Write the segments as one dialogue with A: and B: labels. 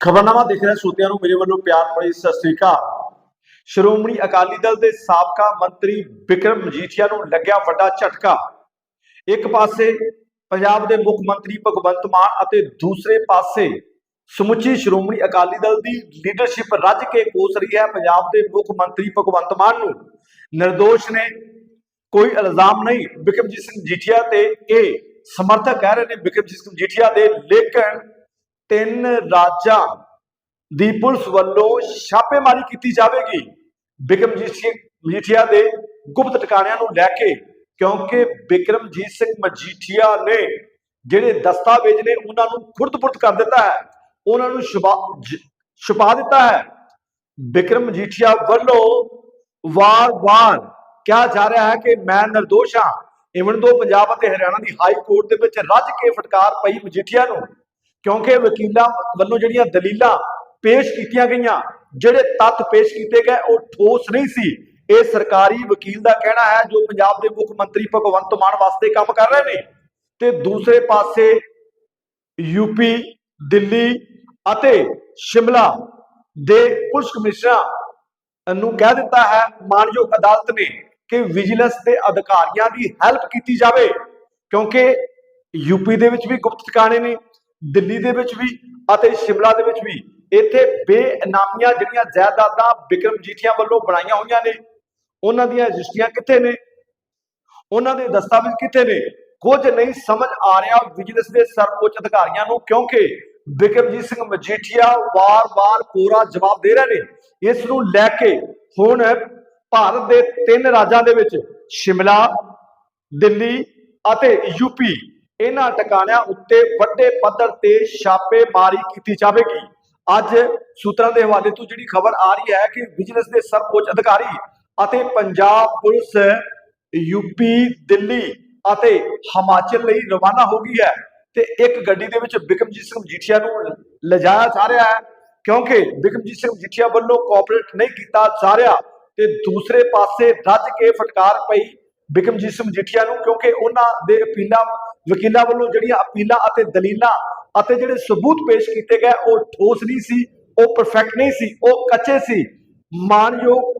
A: ਖਬਰਨਾਮਾ ਦੇਖ ਰਹੇ ਸਰੋਤਿਆਂ ਨੂੰ ਮੇਰੇ ਵੱਲੋਂ ਪਿਆਰ ਭਰੀ ਸਤਿ ਸ੍ਰੀ ਅਕਾਲ। ਸ਼੍ਰੋਮਣੀ ਅਕਾਲੀ ਦਲ ਦੇ ਸਾਬਕਾ ਮੰਤਰੀ ਵਿਕਰਮ ਮਜੀਠੀਆ ਨੂੰ ਲੱਗਿਆ ਵੱਡਾ ਝਟਕਾ। ਇੱਕ ਪਾਸੇ ਪੰਜਾਬ ਦੇ ਮੁੱਖ ਮੰਤਰੀ ਭਗਵੰਤ ਮਾਨ ਅਤੇ ਦੂਸਰੇ ਪਾਸੇ ਸਮੁੱਚੀ ਸ਼੍ਰੋਮਣੀ ਅਕਾਲੀ ਦਲ ਦੀ ਲੀਡਰਸ਼ਿਪ ਰੱਜ ਕੇ ਕੋਸ ਰਹੀ ਹੈ। ਪੰਜਾਬ ਦੇ ਮੁੱਖ ਮੰਤਰੀ ਭਗਵੰਤ ਮਾਨ ਨੂੰ ਨਿਰਦੋਸ਼ ਨੇ ਕੋਈ ਇਲਜ਼ਾਮ ਨਹੀਂ। ਬਿਕਰਮਜੀਤ ਸਿੰਘ ਜੀਠੀਆ ਤੇ ਇਹ ਸਮਰਥਕ ਕਹਿ ਰਹੇ ਨੇ, ਬਿਕਰਮਜੀਤ ਸਿੰਘ ਜੀਠੀਆ ਦੇ ਲੇਕਿਨ ਤਿੰਨ ਰਾਜਾਂ ਦੀ ਪੁਲਿਸ ਵੱਲੋਂ ਛਾਪੇਮਾਰੀ ਕੀਤੀ ਜਾਵੇਗੀ। ਬਿਕਰਮਜੀਤ ਸਿੰਘ ਮਜੀਠੀਆ ਦੇ ਗੁਪਤ ਟਿਕਾਣਿਆਂ ਨੂੰ ਲੈ ਕੇ, ਕਿਉਂਕਿ ਬਿਕਰਮਜੀਤ ਸਿੰਘ ਮਜੀਠੀਆ ਨੇ ਜਿਹੜੇ ਦਸਤਾਵੇਜ਼ ਨੇ, ਉਹਨਾਂ ਨੂੰ ਖੁਰਦ-ਪੁਰਦ ਕਰ ਦਿੱਤਾ ਹੈ। ਉਹਨਾਂ ਨੂੰ ਛੁਪਾ ਛੁਪਾ ਦਿੱਤਾ ਹੈ। ਬਿਕਰਮ ਮਜੀਠੀਆ ਵੱਲੋਂ ਵਾਰ-ਵਾਰ ਕਿਹਾ ਜਾ ਰਿਹਾ ਹੈ ਕਿ ਮੈਂ ਨਿਰਦੋਸ਼ ਹਾਂ। ਇਵਨ ਦੋ ਪੰਜਾਬ ਅਤੇ ਹਰਿਆਣਾ ਦੀ ਹਾਈ ਕੋਰਟ ਦੇ ਵਿੱਚ ਰੱਜ ਕੇ ਫਟਕਾਰ ਪਈ ਮਜੀਠੀਆ ਨੂੰ। ਕਿਉਂਕਿ ਵਕੀਲਾਂ ਵੱਲੋਂ ਜਿਹੜੀਆਂ ਦਲੀਲਾਂ ਪੇਸ਼ ਕੀਤੀਆਂ ਗਈਆਂ, ਜਿਹੜੇ ਤੱਥ ਪੇਸ਼ ਕੀਤੇ ਗਏ, ਉਹ ਠੋਸ ਨਹੀਂ ਸੀ। ਇਹ ਸਰਕਾਰੀ ਵਕੀਲ ਦਾ ਕਹਿਣਾ ਹੈ, ਜੋ ਪੰਜਾਬ ਦੇ ਮੁੱਖ ਮੰਤਰੀ ਭਗਵੰਤ ਮਾਨ ਵਾਸਤੇ ਕੰਮ ਕਰ ਰਹੇ ਨੇ। ਤੇ ਦੂਸਰੇ ਪਾਸੇ ਯੂਪੀ ਦਿੱਲੀ ਅਤੇ ਸ਼ਿਮਲਾ ਦੇ ਪੁਲਿਸ ਕਮਿਸ਼ਨਰਾਂ ਨੂੰ ਕਹਿ ਦਿੱਤਾ ਹੈ, ਮਾਨਯੋਗ ਅਦਾਲਤ ਨੇ ਕਿ ਵਿਜੀਲੈਂਸ ਦੇ ਅਧਿਕਾਰੀਆਂ ਦੀ ਹੈਲਪ ਕੀਤੀ ਜਾਵੇ, ਕਿਉਂਕਿ ਯੂਪੀ ਦੇ ਵਿੱਚ ਵੀ ਗੁਪਤ ਟਿਕਾਣੇ ਨੇ। ਦਿੱਲੀ ਦੇ ਵਿੱਚ ਵੀ ਅਤੇ ਸ਼ਿਮਲਾ ਦੇ ਵਿੱਚ ਵੀ ਇੱਥੇ ਬੇਇਨਾਮੀਆਂ ਜਿਹੜੀਆਂ ਜਾਇਦਾਦਾਂ ਬਿਕਰਮ ਜੀਠੀਆਂ ਵੱਲੋਂ ਬਣਾਈਆਂ ਹੋਈਆਂ ਨੇ, ਉਹਨਾਂ ਦੀਆਂ ਰਜਿਸਟਰੀਆਂ ਕਿੱਥੇ ਨੇ? ਉਹਨਾਂ ਦੇ ਦਸਤਾਵੇਜ਼ ਕਿੱਥੇ ਨੇ? ਕੁਝ ਨਹੀਂ ਸਮਝ ਆ ਰਿਹਾ ਵਿਜੀਲੈਂਸ ਦੇ ਸਰਵਉੱਚ ਅਧਿਕਾਰੀਆਂ ਨੂੰ ਕਿਉਂਕਿ ਬਿਕਰਮਜੀਤ ਸਿੰਘ ਮਜੀਠੀਆ ਵਾਰ-ਵਾਰ ਪੂਰਾ ਜਵਾਬ ਦੇ ਰਹੇ ਨੇ। ਇਸ ਨੂੰ ਲੈ ਕੇ ਹੁਣ ਭਾਰਤ ਦੇ ਤਿੰਨ ਰਾਜਾਂ ਦੇ ਵਿੱਚ ਸ਼ਿਮਲਾ, ਦਿੱਲੀ ਅਤੇ ਯੂਪੀ ਇਹਨਾਂ ਟਿਕਾਣਿਆਂ ਉੱਤੇ ਵੱਡੇ ਪੱਧਰ ਤੇ ਛਾਪੇਮਾਰੀ ਕੀਤੀ ਜਾਵੇਗੀ। ਅੱਜ ਸੂਤਰਾਂ ਦੇ ਹਵਾਲੇ ਤੋਂ ਜਿਹੜੀ ਖਬਰ ਆ ਰਹੀ ਹੈ ਕਿ ਵਿਜੀਲੈਂਸ ਦੇ ਸਰਵਉੱਚ ਅਧਿਕਾਰੀ ਅਤੇ ਪੰਜਾਬ ਪੁਲਿਸ ਯੂਪੀ ਦਿੱਲੀ ਅਤੇ ਹਿਮਾਚਲ ਲਈ ਰਵਾਨਾ ਹੋ ਗਈ ਹੈ ਤੇ ਇੱਕ ਗੱਡੀ ਦੇ ਵਿੱਚ ਬਿਕਮਜੀਤ ਸਿੰਘ ਮਜੀਠੀਆ ਨੂੰ ਲਿਜਾਇਆ ਜਾ ਰਿਹਾ ਹੈ। ਕਿਉਂਕਿ ਬਿਕਮਜੀਤ ਸਿੰਘ ਮਜੀਠੀਆ ਵੱਲੋਂ ਕੋਆਪਰੇਟ ਨਹੀਂ ਕੀਤਾ ਜਾ ਰਿਹਾ ਤੇ ਦੂਸਰੇ ਪਾਸੇ ਰੱਜ ਕੇ ਫਟਕਾਰ ਪਈ ਬਿਕਮਜੀਤ ਸਿੰਘ ਮਜੀਠੀਆ ਨੂੰ ਕਿਉਂਕਿ ਉਹਨਾਂ ਦੇ ਅਪੀਲਾਂ ਵਕੀਲਾਂ ਵੱਲੋਂ ਜਿਹੜੀਆਂ ਅਪੀਲਾਂ ਅਤੇ ਦਲੀਲਾਂ ਅਤੇ ਜਿਹੜੇ ਸਬੂਤ ਪੇਸ਼ ਕੀਤੇ ਗਏ, ਉਹ ਠੋਸ ਨਹੀਂ ਸੀ, ਉਹ ਪਰਫੈਕਟ ਨਹੀਂ ਸੀ, ਉਹ ਕੱਚੇ ਸੀ। ਮਾਨਯੋਗ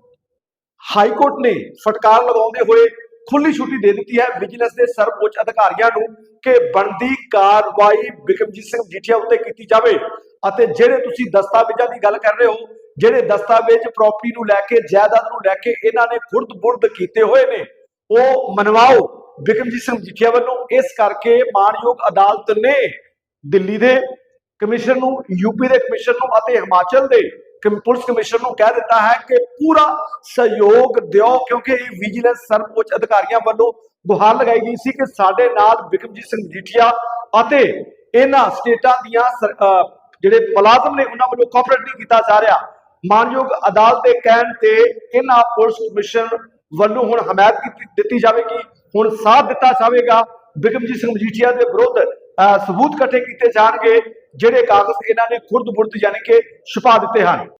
A: ਹਾਈ ਕੋਰਟ ਨੇ ਫਟਕਾਰ ਲਗਾਉਂਦੇ ਹੋਏ ਖੁੱਲੀ ਛੁੱਟੀ ਦੇ ਦਿੱਤੀ ਹੈ। ਵਿਜੀਲੈਂਸ ਦੇ ਸਰਵਉੱਚ ਅਧਿਕਾਰੀਆਂ ਨੂੰ ਕਿ ਬਣਦੀ ਕਾਰਵਾਈ ਬਿਕਮਜੀਤ ਸਿੰਘ ਜੀਠੀਆ ਉੱਤੇ ਕੀਤੀ ਜਾਵੇ ਅਤੇ ਜਿਹੜੇ ਤੁਸੀਂ ਦਸਤਾਵੇਜ਼ਾਂ ਦੀ ਗੱਲ ਕਰ ਰਹੇ ਹੋ, ਜਿਹੜੇ ਦਸਤਾਵੇਜ਼ ਪ੍ਰਾਪਰਟੀ ਨੂੰ ਲੈ ਕੇ, ਜਾਇਦਾਦ ਨੂੰ ਲੈ ਕੇ ਇਹਨਾਂ ਨੇ ਖੁਰਦ-ਬੁਰਦ ਕੀਤੇ ਹੋਏ ਨੇ, ਉਹ ਮਨਵਾਓ। ਬਿਕਮਜੀਤ ਸਿੰਘ ਜੀਠੀਆ ਵੱਲੋਂ ਇਸ ਕਰਕੇ ਮਾਨਯੋਗ ਅਦਾਲਤ ਨੇ ਦਿੱਲੀ ਦੇ ਕਮਿਸ਼ਨ ਨੂੰ, ਯੂਪੀ ਦੇ ਕਮਿਸ਼ਨ ਨੂੰ ਅਤੇ ਹਿਮਾਚਲ ਦੇ ਪੁਲਿਸ ਕਮਿਸ਼ਨ ਨੂੰ ਕਹਿ ਦਿੱਤਾ ਹੈ ਕਿ ਪੂਰਾ ਸਹਿਯੋਗ ਦਿਓ ਕਿਉਂਕਿ ਇਹ ਵਿਜੀਲੈਂਸ ਸਰਵਉੱਚ ਅਧਿਕਾਰੀਆਂ ਵੱਲੋਂ ਗੁਹਾਰ ਲਗਾਈ ਗਈ ਸੀ ਕਿ ਸਾਡੇ ਨਾਲ ਬਿਕਮਜੀਤ ਸਿੰਘ ਜੀਠੀਆ ਅਤੇ ਇਹਨਾਂ ਸਟੇਟਾਂ ਦੀਆਂ ਜਿਹੜੇ ਮੁਲਾਜ਼ਮ ਨੇ ਉਹਨਾਂ ਵੱਲੋਂ ਕੋਆਪਰੇਟ ਨਹੀਂ ਕੀਤਾ ਜਾ ਰਿਹਾ। ਮਾਨਯੋਗ ਅਦਾਲਤ ਦੇ ਕਹਿਣ ਤੇ ਇਹਨਾਂ ਪੁਲਿਸ ਕਮਿਸ਼ਨ ਵੱਲੋਂ ਹੁਣ ਹਮਾਇਤ ਕੀਤੀ, ਦਿੱਤੀ ਜਾਵੇਗੀ। ਹੁਣ ਸਾਥ ਦਿੱਤਾ ਜਾਵੇਗਾ। ਬਿਕਮਜੀਤ ਸਿੰਘ ਮਜੀਠੀਆ ਦੇ ਵਿਰੁੱਧ ਅਹ ਸਬੂਤ ਇਕੱਠੇ ਕੀਤੇ ਜਾਣਗੇ, ਜਿਹੜੇ ਕਾਗਜ਼ ਇਹਨਾਂ ਨੇ ਖੁਰਦ-ਬੁਰਦ ਯਾਨੀ ਕਿ ਛੁਪਾ ਦਿੱਤੇ ਹਨ।